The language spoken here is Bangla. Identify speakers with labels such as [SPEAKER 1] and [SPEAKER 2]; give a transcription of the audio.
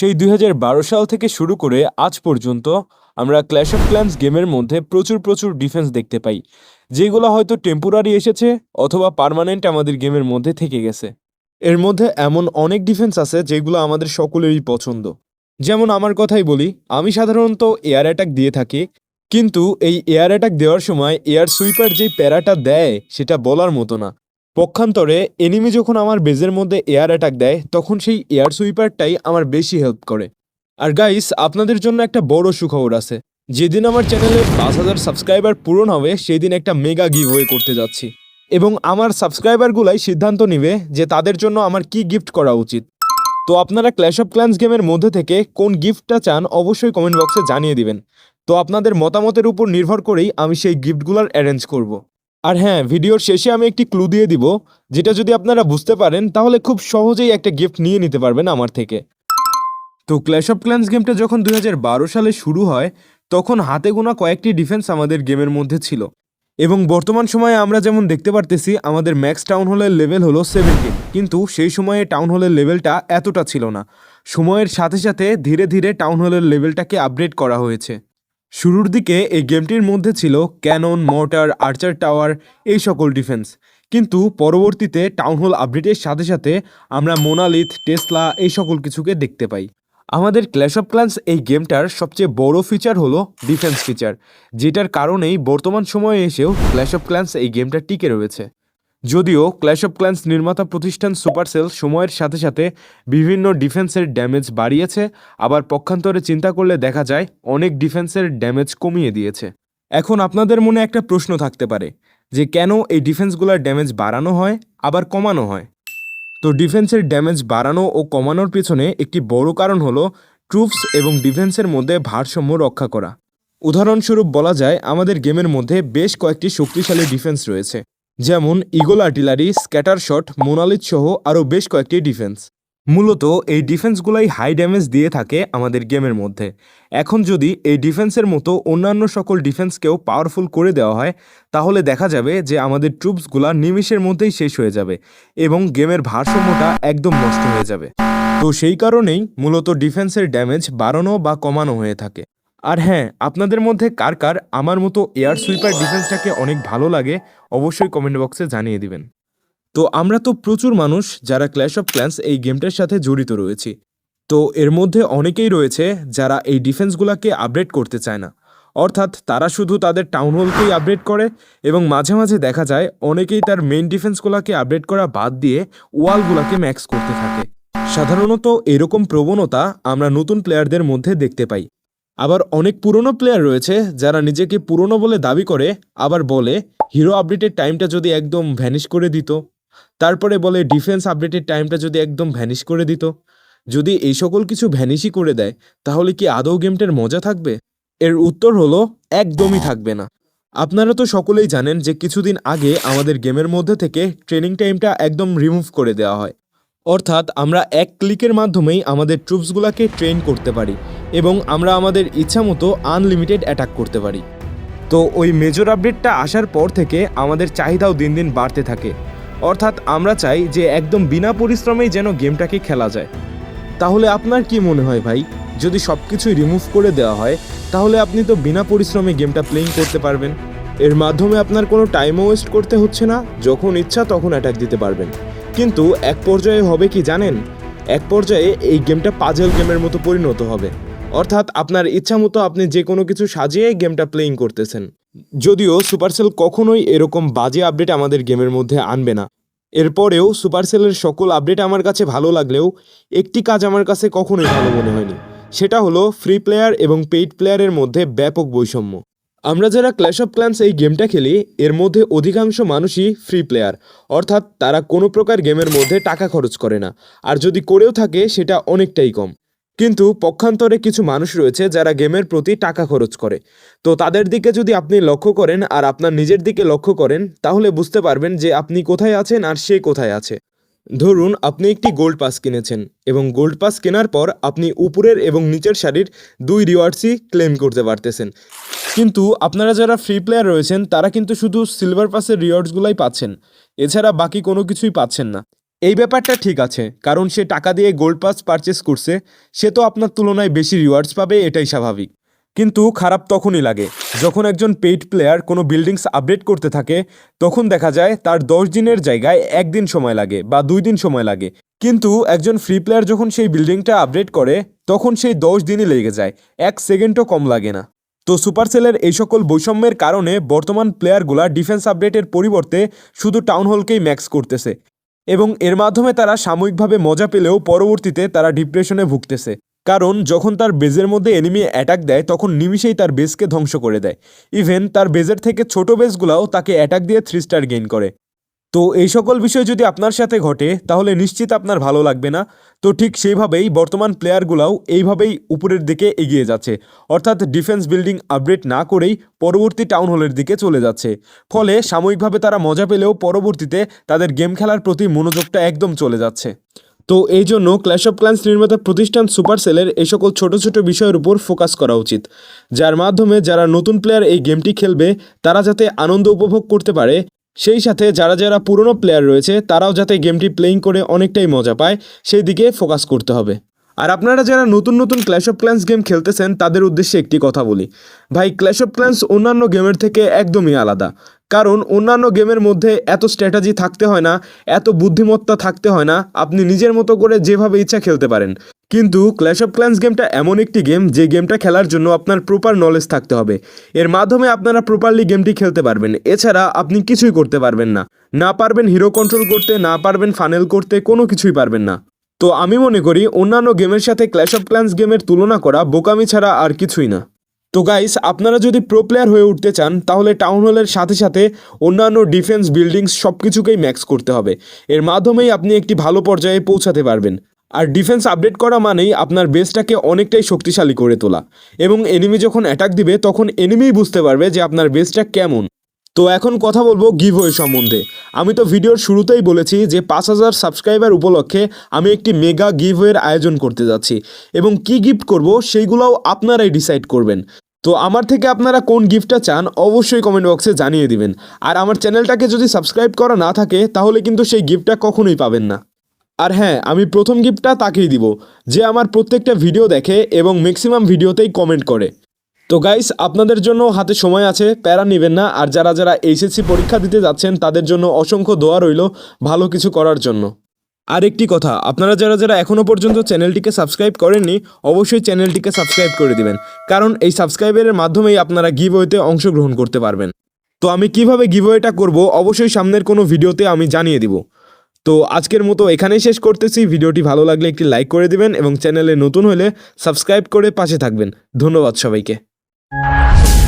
[SPEAKER 1] সেই দুই হাজার বারো সাল থেকে শুরু করে আজ পর্যন্ত আমরা ক্ল্যাশ অফ ক্ল্যান্স গেমের মধ্যে প্রচুর প্রচুর ডিফেন্স দেখতে পাই, যেগুলো হয়তো টেম্পোরারি এসেছে অথবা পার্মানেন্ট আমাদের গেমের মধ্যে থেকে গেছে। এর মধ্যে এমন অনেক ডিফেন্স আছে যেগুলো আমাদের সকলেরই পছন্দ। যেমন আমার কথাই বলি, আমি সাধারণত এয়ার অ্যাটাক দিয়ে থাকি, কিন্তু এই এয়ার অ্যাটাক দেওয়ার সময় এয়ার সুইপার যেই প্যারাটা দেয় সেটা বলার মতো না। পক্ষান্তরে এনিমি যখন আমার বেজের মধ্যে এয়ার অ্যাটাক দেয়, তখন সেই এয়ার সুইপারটাই আমার বেশি হেল্প করে। আর গাইস আপনাদের জন্য একটা বড় সুখবর আছে। যেদিন আমার চ্যানেলে পাঁচ হাজার সাবস্ক্রাইবার পূরণ হবে সেই দিন একটা মেগা গিভ করতে যাচ্ছি। এবং আমার সাবস্ক্রাইবারগুলাই সিদ্ধান্ত নেবে যে তাদের জন্য আমার কি গিফট করা উচিত। তো আপনারা ক্ল্যাশ অফ ক্ল্যান্স গেমের মধ্যে থেকে কোন গিফটটা চান, অবশ্যই কমেন্ট বক্সে জানিয়ে দিবেন। তো আপনাদের মতামতের উপর নির্ভর করেই আমি সেই গিফটগুলোর অ্যারেঞ্জ করব। আর হ্যাঁ ভিডিওর শেষে আমি একটি ক্লু দিয়ে দিব, যেটা যদি আপনারা বুঝতে পারেন, তাহলে খুব সহজেই একটা গিফট নিয়ে নিতে পারবেন আমার থেকে। তো ক্ল্যাশ অফ ক্ল্যান্স গেমটা যখন দু হাজার বারো সালে শুরু হয়, তখন হাতে গোনা কয়েকটি ডিফেন্স আমাদের গেমের মধ্যে ছিল। এবং বর্তমান সময়ে আমরা যেমন দেখতে পারতেছি, আমাদের ম্যাক্স টাউন হলের লেভেল হলো সেভেন্টিন কিন্তু সেই সময়ে টাউন হলের লেভেলটা এতটা ছিল না। সময়ের সাথে সাথে ধীরে ধীরে টাউন হলের লেভেলটাকে আপডেট করা হয়েছে। শুরুর দিকে এই গেমটির মধ্যে ছিল ক্যানন মোটর আর্চার টাওয়ার, এই সকল ডিফেন্স। কিন্তু পরবর্তীতে টাউন হল আপডেটের সাথে সাথে আমরা মোনালিথ, টেসলা, এই সকল কিছুকে দেখতে পাই। আমাদের ক্ল্যাশ অফ ক্লান্স এই গেমটার সবচেয়ে বড় ফিচার হলো ডিফেন্স ফিচার, যেটার কারণেই বর্তমান সময়ে এসেও ক্ল্যাশ অফ ক্লান্স এই গেমটা টিকে রয়েছে। যদিও ক্ল্যাশ অফ ক্ল্যান্স নির্মাতা প্রতিষ্ঠান সুপারসেল সময়ের সাথে সাথে বিভিন্ন ডিফেন্সের ড্যামেজ বাড়িয়েছে, আবার পক্ষান্তরে চিন্তা করলে দেখা যায় অনেক ডিফেন্সের ড্যামেজ কমিয়ে দিয়েছে। এখন আপনাদের মনে একটা প্রশ্ন থাকতে পারে, যে কেন এই ডিফেন্সগুলোর ড্যামেজ বাড়ানো হয়, আবার কমানো হয়? তো ডিফেন্সের ড্যামেজ বাড়ানো ও কমানোর পিছনে একটি বড় কারণ হলো ট্রুপস এবং ডিফেন্সের মধ্যে ভারসাম্য রক্ষা করা। উদাহরণস্বরূপ বলা যায়, আমাদের গেমের মধ্যে বেশ কয়েকটি শক্তিশালী ডিফেন্স রয়েছে। যেমন eagle artillery, scatter shot, monolith সহ আরও বেশ কয়েকটি ডিফেন্স। মূলত এই ডিফেন্সগুলাই হাই ড্যামেজ দিয়ে থাকে আমাদের গেমের মধ্যে। এখন যদি এই ডিফেন্সের মতো অন্যান্য সকল ডিফেন্সকেও পাওয়ারফুল করে দেওয়া হয়, তাহলে দেখা যাবে যে আমাদের ট্রুপসগুলা নিমিষের মধ্যেই শেষ হয়ে যাবে এবং গেমের ভারসাম্যটা একদম নষ্ট হয়ে যাবে। তো সেই কারণেই মূলত ডিফেন্সের ড্যামেজ বাড়ানো বা কমানো হয়ে থাকে। আর হ্যাঁ আপনাদের মধ্যে কার কার আমার মতো এয়ার সুইপার ডিফেন্সটাকে অনেক ভালো লাগে, অবশ্যই কমেন্ট বক্সে জানিয়ে দিবেন। তো আমরা তো প্রচুর মানুষ যারা ক্ল্যাশ অফ ক্ল্যান্স এই গেমটার সাথে জড়িত রয়েছি। তো এর মধ্যে অনেকেই রয়েছে যারা এই ডিফেন্সগুলোকে আপডেট করতে চায় না। অর্থাৎ তারা শুধু তাদের টাউন হলকেই আপডেট করে এবং মাঝে মাঝে দেখা যায় অনেকেই তার মেইন ডিফেন্সগুলোকে আপডেট করা বাদ দিয়ে ওয়ালগুলোকে ম্যাক্স করতে থাকে। সাধারণত এরকম প্রবণতা আমরা নতুন প্লেয়ারদের মধ্যে দেখতে পাই। আবার অনেক পুরনো প্লেয়ার রয়েছে যারা নিজেকে পুরনো বলে দাবি করে, আবার বলে হিরো আপডেটের টাইমটা যদি একদম ভ্যানিশ করে দিত। তারপরে বলে ডিফেন্স আপডেটের টাইমটা যদি একদম ভ্যানিশ করে দিত। যদি এই সকল কিছু ভ্যানিশই করে দেয়, তাহলে কি আদৌ গেমটার মজা থাকবে? এর উত্তর হলো, একদমই থাকবে না। আপনারা তো সকলেই জানেন যে কিছুদিন আগে আমাদের গেমের মধ্যে থেকে ট্রেনিং টাইমটা একদম রিমুভ করে দেওয়া হয়। অর্থাৎ আমরা এক ক্লিকের মাধ্যমেই আমাদের ট্রুপসগুলোকে ট্রেন করতে পারি এবং আমরা আমাদের ইচ্ছা মতো আনলিমিটেড অ্যাটাক করতে পারি। তো ওই মেজর আপডেটটা আসার পর থেকে আমাদের চাহিদাও দিন দিন বাড়তে থাকে। অর্থাৎ আমরা চাই যে একদম বিনা পরিশ্রমেই যেন গেমটাকে খেলা যায়। তাহলে আপনার কি মনে হয় ভাই? যদি সব কিছুই রিমুভ করে দেওয়া হয়, তাহলে আপনি তো বিনা পরিশ্রমে গেমটা প্লেইং করতে পারবেন। এর মাধ্যমে আপনার কোনো টাইমও ওয়েস্ট করতে হচ্ছে না, যখন ইচ্ছা তখন অ্যাটাক দিতে পারবেন। কিন্তু এক পর্যায়ে হবে কি জানেন? এক পর্যায়ে এই গেমটা পাজল গেমের মতো পরিণত হবে। অর্থাৎ আপনার ইচ্ছা মতো আপনি যে কোনো কিছু সাজিয়ে গেমটা প্লেইং করতেছেন। যদিও সুপারসেল কখনোই এরকম বাজে আপডেট আমাদের গেমের মধ্যে আনবে না। এরপরেও সুপারসেলের সকল আপডেট আমার কাছে ভালো লাগলেও একটি কাজ আমার কাছে কখনোই ভালো মনে হয়নি। সেটা হলো ফ্রি প্লেয়ার এবং পেইড প্লেয়ারের মধ্যে ব্যাপক বৈষম্য। আমরা যারা ক্ল্যাশ অফ ক্ল্যান্স এই গেমটা খেলি, এর মধ্যে অধিকাংশ মানুষই ফ্রি প্লেয়ার অর্থাৎ তারা কোনো প্রকার গেমের মধ্যে টাকা খরচ করে না। আর যদি করেও থাকে, সেটা অনেকটাই কম। কিন্তু পক্ষান্তরে কিছু মানুষ রয়েছে যারা গেমের প্রতি টাকা খরচ করে। তো তাদের দিকে যদি আপনি লক্ষ্য করেন আর আপনার নিজের দিকে লক্ষ্য করেন, তাহলে বুঝতে পারবেন যে আপনি কোথায় আছেন আর সে কোথায় আছে। ধরুন, আপনি একটি গোল্ড পাস কিনেছেন এবং গোল্ড পাস কেনার পর আপনি উপরের এবং নিচের সারির দুই রিওয়ার্ডসই ক্লেম করতে পারতেছেন। কিন্তু আপনারা যারা ফ্রি প্লেয়ার রয়েছেন, তারা কিন্তু শুধু সিলভার পাসের রিওয়ার্ডসগুলাই পাচ্ছেন। এছাড়া বাকি কোনো কিছুই পাচ্ছেন না। এই ব্যাপারটা ঠিক আছে, কারণ সে টাকা দিয়ে গোল্ড পাস পারচেস করছে, সে তো আপনার তুলনায় বেশি রিওয়ার্ডস পাবে, এটাই স্বাভাবিক। কিন্তু খারাপ তখনই লাগে। যখন একজন পেইড প্লেয়ার কোনো বিল্ডিংস আপডেট করতে থাকে, তখন দেখা যায় তার দশ দিনের জায়গায় একদিন সময় লাগে বা দুই দিন সময় লাগে। কিন্তু একজন ফ্রি প্লেয়ার যখন সেই বিল্ডিংটা আপডেট করে, তখন সেই দশ দিনই লেগে যায়, এক সেকেন্ডও কম লাগে না। তো সুপারসেলের এই সকল বৈষম্যের কারণে বর্তমান প্লেয়ারগুলা ডিফেন্স আপডেটের পরিবর্তে শুধু টাউন হলকেই ম্যাক্স করতেছে। এবং এর মাধ্যমে তারা সাময়িকভাবে মজা পেলেও পরবর্তীতে তারা ডিপ্রেশনে ভুগতেছে। কারণ যখন তার বেজের মধ্যে এনিমি অ্যাটাক দেয়, তখন নিমিষেই তার বেসকে ধ্বংস করে দেয়। ইভেন তার বেজের থেকে ছোট বেসগুলাও তাকে অ্যাটাক দিয়ে থ্রি স্টার গেইন করে। তো এই সকল বিষয় যদি আপনার সাথে ঘটে, তাহলে নিশ্চিত আপনার ভালো লাগবে না। তো ঠিক সেইভাবেই বর্তমান প্লেয়ারগুলাও এইভাবেই উপরের দিকে এগিয়ে যাচ্ছে। অর্থাৎ ডিফেন্স বিল্ডিং আপডেট না করেই পরবর্তী টাউন হলের দিকে চলে যাচ্ছে। ফলে সাময়িকভাবে তারা মজা পেলেও পরবর্তীতে তাদের গেম খেলার প্রতি মনোযোগটা একদম চলে যাচ্ছে। তো এই জন্য ক্ল্যাশ অফ ক্ল্যান্স নির্মাতা প্রতিষ্ঠান সুপারসেলের এই সকল ছোট ছোট বিষয়ের উপর ফোকাস করা উচিত। যার মাধ্যমে যারা নতুন প্লেয়ার এই গেমটি খেলবে, তারা যাতে আনন্দ উপভোগ করতে পারে, সেই সাথে যারা যারা পুরনো প্লেয়ার রয়েছে, তারাও যাতে গেমটি প্লেয়িং করে অনেকটাই মজা পায়, সেই দিকে ফোকাস করতে হবে। আর আপনারা যারা নতুন নতুন ক্ল্যাশ অফ ক্ল্যান্স গেম খেলতেছেন, তাদের উদ্দেশ্যে একটি কথা বলি। ভাই ক্ল্যাশ অফ ক্ল্যান্স অন্যান্য গেমের থেকে একদমই আলাদা। কারণ অন্যান্য গেমের মধ্যে এত স্ট্র্যাটাজি থাকতে হয় না, এত বুদ্ধিমত্তা থাকতে হয় না, আপনি নিজের মতো করে যেভাবে ইচ্ছা খেলতে পারেন। কিন্তু ক্ল্যাশ অফ ক্ল্যান্স গেমটা এমন একটি গেম যে গেমটা খেলার জন্য আপনার প্রপার নলেজ থাকতে হবে। এর মাধ্যমে আপনারা প্রপারলি গেমটি খেলতে পারবেন। এছাড়া আপনি কিছুই করতে পারবেন না। না পারবেন হিরো কন্ট্রোল করতে, না পারবেন ফানেল করতে, কোনো কিছুই পারবেন না। তো আমি মনে করি অন্যান্য গেমের সাথে ক্ল্যাশ অফ ক্ল্যান্স গেমের তুলনা করা বোকামি ছাড়া আর কিছুই না। তো গাইস আপনারা যদি প্রো প্লেয়ার হয়ে উঠতে চান, তাহলে টাউন হলের সাথে সাথে অন্যান্য ডিফেন্স বিল্ডিংস সব কিছুকেই ম্যাক্স করতে হবে। এর মাধ্যমেই আপনি একটি ভালো পর্যায়ে পৌঁছাতে পারবেন। আর ডিফেন্স আপডেট করা মানেই আপনার বেসটাকে অনেকটাই শক্তিশালী করে তোলা। এবং এনিমি যখন অ্যাটাক দিবে, তখন এনিমিই বুঝতে পারবে যে আপনার বেসটা কেমন। তো এখন কথা বলব গিভওয়ে সম্বন্ধে। আমি তো ভিডিওর শুরুতেই বলেছি যে পাঁচ হাজার সাবস্ক্রাইবার উপলক্ষে আমি একটি মেগা গিভওয়ের আয়োজন করতে যাচ্ছি এবং কি গিফট করব সেইগুলোও আপনারাই ডিসাইড করবেন। তো আমার থেকে আপনারা কোন গিফটটা চান অবশ্যই কমেন্ট বক্সে জানিয়ে দিবেন। আর আমার চ্যানেলটাকে যদি সাবস্ক্রাইব করা না থাকে তাহলে কিন্তু সেই গিফটটা কখনোই পাবেন না। আর হ্যাঁ আমি প্রথম গিফটটা তাকেই দিব, যে আমার প্রত্যেকটা ভিডিও দেখে এবং ম্যাক্সিমাম ভিডিওতেই কমেন্ট করে। তো গাইস আপনাদের জন্য হাতে সময় আছে, প্যারা নেবেন না, আর যারা যারা এইচএসসি পরীক্ষা দিতে যাচ্ছেন, তাদের জন্য অসংখ্য দোয়া রইল ভালো কিছু করার জন্য। আর একটি কথা, আপনারা যারা যারা এখনও পর্যন্ত চ্যানেলটিকে সাবস্ক্রাইব করেননি, অবশ্যই চ্যানেলটিকে সাবস্ক্রাইব করে দিবেন, কারণ এই সাবস্ক্রাইবের মাধ্যমেই আপনারা গিভওয়েতে অংশগ্রহণ করতে পারবেন। তো আমি কীভাবে গিভওয়েটা করব, অবশ্যই সামনের কোনো ভিডিওতে আমি জানিয়ে দিব। তো আজকের মতো এখানেই শেষ করতেছি, ভিডিওটি ভালো লাগলে একটি লাইক করে দিবেন এবং চ্যানেলে নতুন হলে সাবস্ক্রাইব করে পাশে থাকবেন। ধন্যবাদ সবাইকে। you.